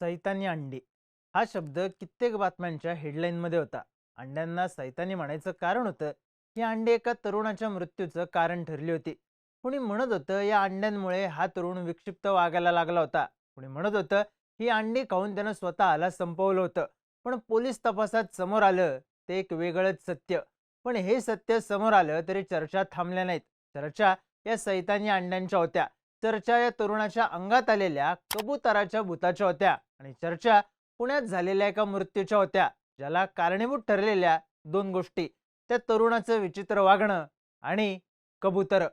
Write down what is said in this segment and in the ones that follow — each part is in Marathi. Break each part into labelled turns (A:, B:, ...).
A: सैतानी अंडी. हा शब्द कित्येक बातम्यांच्या हेडलाईनमध्ये होता. अंड्यांना सैतानी म्हणायचं कारण होतं ही अंडी एका तरुणाच्या मृत्यूचं कारण ठरली होती. कुणी म्हणत होतं या अंड्यांमुळे हा तरुण विक्षिप्त वागायला लागला होता. कुणी म्हणत होतं ही अंडी खाऊन त्यानं स्वतःला संपवलं होतं. पण पोलीस तपासात समोर आलं ते एक वेगळंच सत्य. पण हे सत्य समोर आलं तरी चर्चा थांबल्या नाहीत. चर्चा या सैतानी अंड्यांच्या होत्या. चर्चा या तरुणाच्या अंगात आलेल्या कबुतराच्या भूताच्या होत्या. आणि चर्चा पुण्यात झालेल्या एका मृत्यूच्या होत्या ज्याला कारणीभूत ठरलेल्या दोन गोष्टी त्या तरुणाचं विचित्र वागणं आणि कबूतर.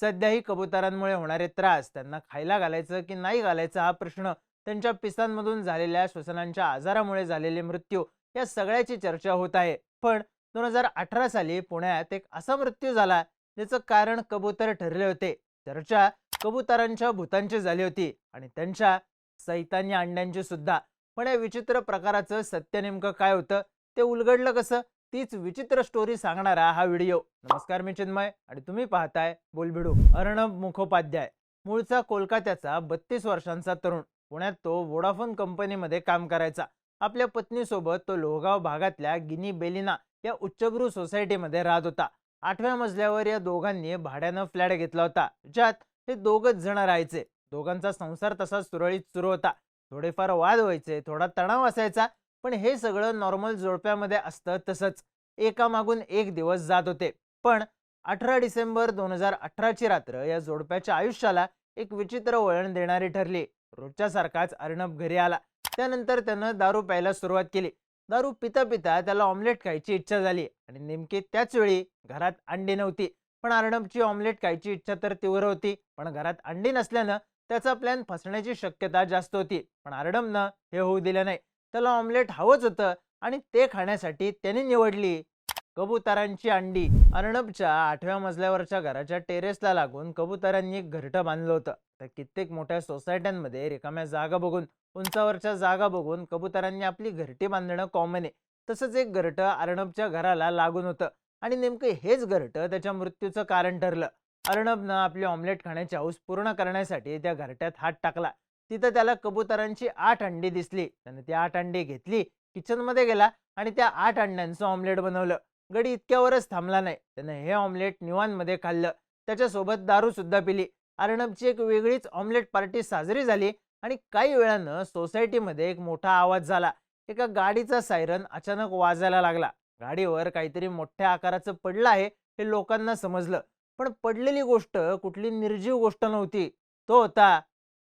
A: सध्याही कबुतरांमुळे होणारे त्रास त्यांना खायला घालायचं की नाही घालायचं हा प्रश्न त्यांच्या पिसांमधून झालेल्या श्वसनांच्या आजारामुळे झालेले मृत्यू या सगळ्याची चर्चा होत आहे. पण दोन हजार अठरा साली पुण्यात एक असा मृत्यू झाला ज्याचं कारण कबूतर ठरले होते. चर्चा कबुतरांच्या भूतांची झाली होती आणि त्यांच्या सैतानी अंड्यांची सुद्धा. पण या विचित्र प्रकाराचं सत्य नेमकं काय होतं? ते उलगडलं कसं? तीच विचित्र स्टोरी सांगणारा हा व्हिडिओ नमस्कार मी चिन्मय आणि तुम्ही पाहताय बोलबिडू अर्णब मुखोपाध्याय. मूळचा कोलकात्याचा बत्तीस वर्षांचा तरुण. पुण्यात तो वोडाफोन कंपनीमध्ये काम करायचा. आपल्या पत्नीसोबत तो लोहगाव भागातल्या गिनी बेलिना या उच्चभ्रू सोसायटीमध्ये राहत होता. आठव्या मजल्यावर या दोघांनी भाड्यानं फ्लॅट घेतला होता ज्यात हे दोघच जण राहायचे. दोघांचा संसार तसा सुरळीत सुरू होता. थोडेफार वाद व्हायचे थोडा तणाव असायचा पण हे सगळं नॉर्मल जोडप्यामध्ये असतं तसंच. एकामागून एक दिवस जात होते. पण अठरा डिसेंबर दोन हजार अठराची रात्र या जोडप्याच्या आयुष्याला एक विचित्र वळण देणारी ठरली. रोजच्या सारखाच अर्णब घरी आला. त्यानंतर त्यानं दारू प्यायला सुरुवात केली. दारू पिता पिता त्याला ऑमलेट खायची इच्छा झाली आणि नेमकी त्याच वेळी घरात अंडी नव्हती. पण अर्णबची ऑमलेट खायची इच्छा तर तीव्र होती पण घरात अंडी नसल्यानं त्याचा प्लॅन फसण्याची शक्यता जास्त होती. पण अर्णबनं हे होऊ दिलं नाही. त्याला ऑमलेट हवंच होतं आणि ते खाण्यासाठी त्याने निवडली. कबुतरांची अंडी. अर्णबच्या आठव्या मजल्यावरच्या घराच्या टेरेसला लागून कबुतरांनी एक घरटं बांधलं होतं. तर कित्येक मोठ्या सोसायट्यांमध्ये रिकाम्या जागा बघून उंचावरच्या जागा बघून कबुतरांनी आपली घरटी बांधणं कॉमन आहे. तसंच एक घरटं अर्णबच्या घराला लागून होतं. आणि नेमकं हेच घरटं त्याच्या मृत्यूचं कारण ठरलं. अर्णबनं आपली ऑमलेट खाण्याची हौस पूर्ण करण्यासाठी त्या घरट्यात हात टाकला. तिथं त्याला कबुतरांची आठ अंडी दिसली. त्यानं ती आठ अंडी घेतली किचनमध्ये गेला आणि त्या आठ अंड्यांचं ऑमलेट बनवलं. गडी इतक्यावरच थांबला नाही. त्यानं हे ऑमलेट निवांमध्ये खाल्लं. त्याच्यासोबत दारू सुद्धा पिली. अर्णबची एक वेगळीच ऑमलेट पार्टी साजरी झाली आणि काही वेळानं सोसायटीमध्ये एक मोठा आवाज झाला. एका गाडीचा सायरन अचानक वाजायला लागला. गाडीवर काहीतरी मोठ्या आकाराचं पडलं आहे हे लोकांना समजलं. पण पडलेली गोष्ट कुठली निर्जीव गोष्ट नव्हती. तो होता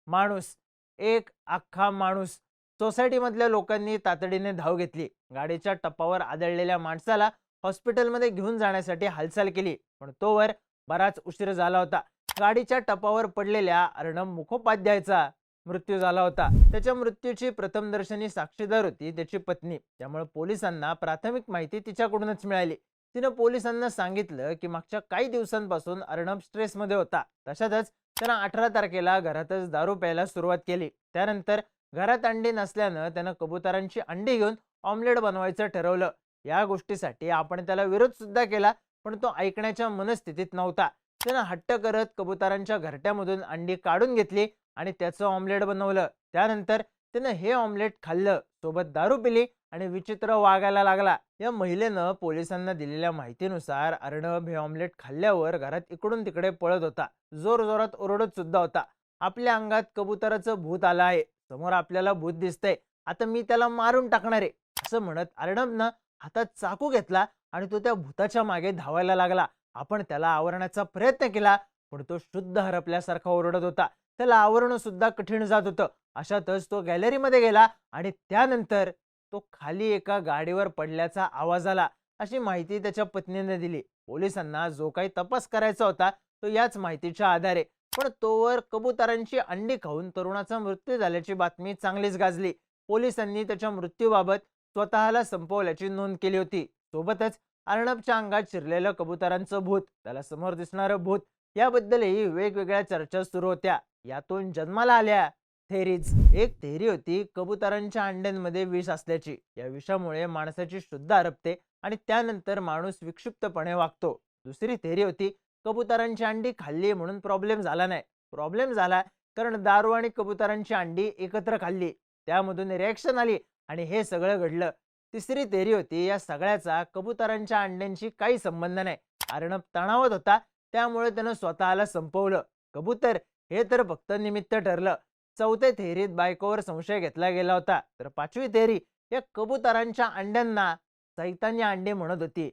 A: माणूस. एक अख्खा माणूस. सोसायटीमधल्या लोकांनी तातडीने धाव घेतली. गाडीच्या टप्पावर आदळलेल्या माणसाला हॉस्पिटलमध्ये घेऊन जाण्यासाठी हालचाल केली पण तोवर बराच उशीर झाला होता. गाडीच्या टपावर पडलेल्या अर्णब मुखोपाध्यायचा मृत्यू झाला होता. त्याच्या मृत्यूची प्रथमदर्शनी साक्षीदार होती त्याची पत्नी. त्यामुळे पोलिसांना प्राथमिक माहिती तिच्याकडूनच मिळाली. तिनं पोलिसांना सांगितलं की मागच्या काही दिवसांपासून अर्णब स्ट्रेसमध्ये होता. तशातच त्यानं अठरा तारखेला घरातच दारू प्यायला सुरुवात केली. त्यानंतर घरात अंडी नसल्यानं त्यानं कबुतरांची अंडी घेऊन ऑमलेट बनवायचं ठरवलं. या गोष्टीसाठी आपण त्याला विरोध सुद्धा केला पण तो ऐकण्याच्या मनस्थितीत नव्हता. त्यानं हट्ट करत कबुतरांच्या घरट्यामधून अंडी काढून घेतली आणि त्याचं ऑमलेट बनवलं. त्यानंतर त्यानं हे ऑमलेट खाल्लं सोबत दारू पिली आणि विचित्र वागायला लागला. या महिलेनं पोलिसांना दिलेल्या माहितीनुसार अर्णब हे ऑमलेट खाल्ल्यावर घरात इकडून तिकडे पळत होता. जोर जोरात ओरडत सुद्धा होता. आपल्या अंगात कबुतराचं भूत आलं आहे. समोर आपल्याला भूत दिसतंय. आता मी त्याला मारून टाकणार आहे. असं म्हणत अर्णबनं हातात चाकू घेतला आणि तो त्या भूताच्या मागे धावायला लागला. आपण त्याला आवरण्याचा प्रयत्न केला पण तो शुद्ध हरपल्यासारखा ओरडत होता. त्याला आवरणं सुद्धा कठीण जात होतं. अशातच तो गॅलरीमध्ये गेला आणि त्यानंतर तो खाली एका गाडीवर पडल्याचा आवाज आला. अशी माहिती त्याच्या पत्नीने दिली. पोलिसांना जो काही तपास करायचा होता तो याच माहितीच्या आधारे. पण तोवर कबुतरांची अंडी खाऊन तरुणाचा मृत्यू झाल्याची बातमी चांगलीच गाजली. पोलिसांनी त्याच्या मृत्यूबाबत स्वतःला संपवल्याची नोंद केली होती. सोबतच अर्णबच्या अंगात शिरलेलं कबुतरांचं भूत त्याला समोर दिसणारं भूत याबद्दलही वेगवेगळ्या चर्चा सुरू होत्या. यातून जन्माला आल्या. थेरीज. एक थेरी होती कबुतरांच्या अंड्यांमध्ये विष असल्याची. या विषामुळे माणसाची शुद्ध हरपते आणि त्यानंतर माणूस विक्षिप्तपणे वागतो. दुसरी थेरी होती कबुतरांची अंडी खाल्ली म्हणून प्रॉब्लेम झाला नाही. प्रॉब्लेम झाला कारण दारू आणि कबुतरांची अंडी एकत्र खाल्ली. त्यामधून रिॲक्शन आली आणि हे सगळं घडलं. तिसरी थेरी होती या सगळ्याचा कबुतरांच्या अंड्यांशी काही संबंध नाही. अर्णब तणावत होता त्यामुळे त्यानं स्वतःला संपवलं. कबूतर हे तर फक्त निमित्त ठरलं. चौथ्या थेरीत बायकोवर संशय घेतला गेला होता. तर पाचवी थेरी या कबुतरांच्या अंड्यांना सैतानी अंडे म्हणत होती.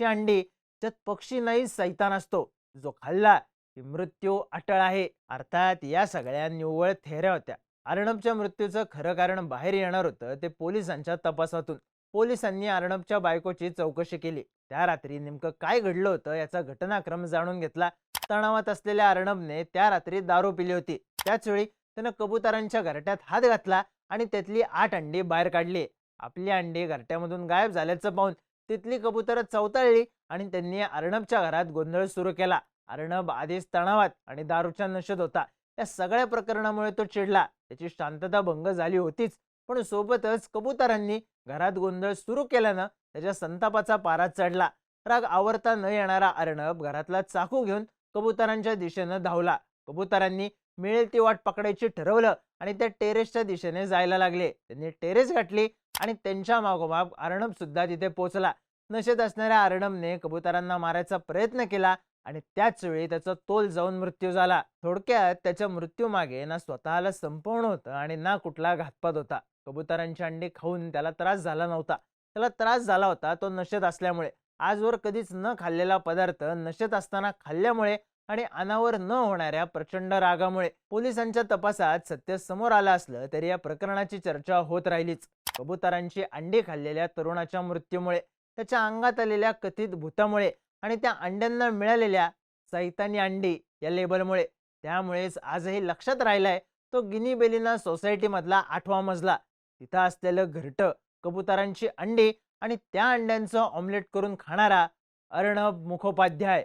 A: ती अंडी ज्यात पक्षी नाही सैतान असतो. जो खाल्ला की मृत्यू अटळ आहे. अर्थात या सगळ्या निव्वळ थेऱ्या होत्या. अर्णबच्या मृत्यूचं खरं कारण बाहेर येणार होतं ते पोलिसांच्या तपासातून. पोलिसांनी अर्णबच्या बायकोची चौकशी केली. त्या रात्री नेमकं काय घडलं होतं याचा घटनाक्रम जाणून घेतला. तणावात असलेल्या अर्णबने त्या रात्री दारू पिली होती. त्याच वेळी त्यानं कबुतरांच्या घरट्यात हात घातला आणि त्यातली आठ अंडी बाहेर काढली. आपली अंडी घरट्यामधून गायब झाल्याचं पाहून तिथली कबुतरं चवताळली आणि त्यांनी अर्णबच्या घरात गोंधळ सुरू केला. अर्णब आधीच तणावात आणि दारूच्या नशेत होता. या सगळ्या प्रकरणामुळे तो चिडला. त्याची शांतता भंग झाली होतीच. पण सोबतच कबुतरांनी घरात गोंधळ सुरू केल्यानं त्याच्या संतापाचा पारा चढला. राग आवरता न येणारा अर्णब घरातला चाकू घेऊन कबुतरांच्या दिशेनं धावला. कबुतरांनी मिळेल ती वाट पकडायची ठरवलं आणि त्या टेरेसच्या दिशेने जायला लागले. त्यांनी टेरेस गाठली आणि त्यांच्या मागोमाग अर्णब सुद्धा तिथे पोहोचला. नशेत असणाऱ्या अर्णबने कबुतरांना मारायचा प्रयत्न केला आणि त्याच वेळी त्याचा तोल जाऊन मृत्यू झाला. थोडक्यात त्याच्या मृत्यूमागे ना स्वतःला संपवणं होतं आणि ना कुठला घातपात होता. कबुतरांची अंडी खाऊन त्याला त्रास झाला नव्हता. त्याला त्रास झाला होता तो नशेत असल्यामुळे. आजवर कधीच न खाल्लेला पदार्थ नशेत असताना खाल्ल्यामुळे आणि अनावर न होणाऱ्या प्रचंड रागामुळे पोलिसांच्या तपासात सत्य समोर आलं असलं तरी या प्रकरणाची चर्चा होत राहिलीच. कबुतरांची अंडी खाल्लेल्या तरुणाच्या मृत्यूमुळे त्याच्या अंगात आलेल्या कथित भूतामुळे आणि त्या अंड्यांना मिळालेल्या सैतानी अंडी या लेबलमुळे. त्यामुळेच आजही लक्षात राहिलाय तो गिनी बेलिना सोसायटीमधला आठवा मजला. तिथं असलेलं घरटं कबुतरांची अंडी आणि त्या अंड्यांचं ऑमलेट करून खाणारा अर्णब मुखोपाध्याय.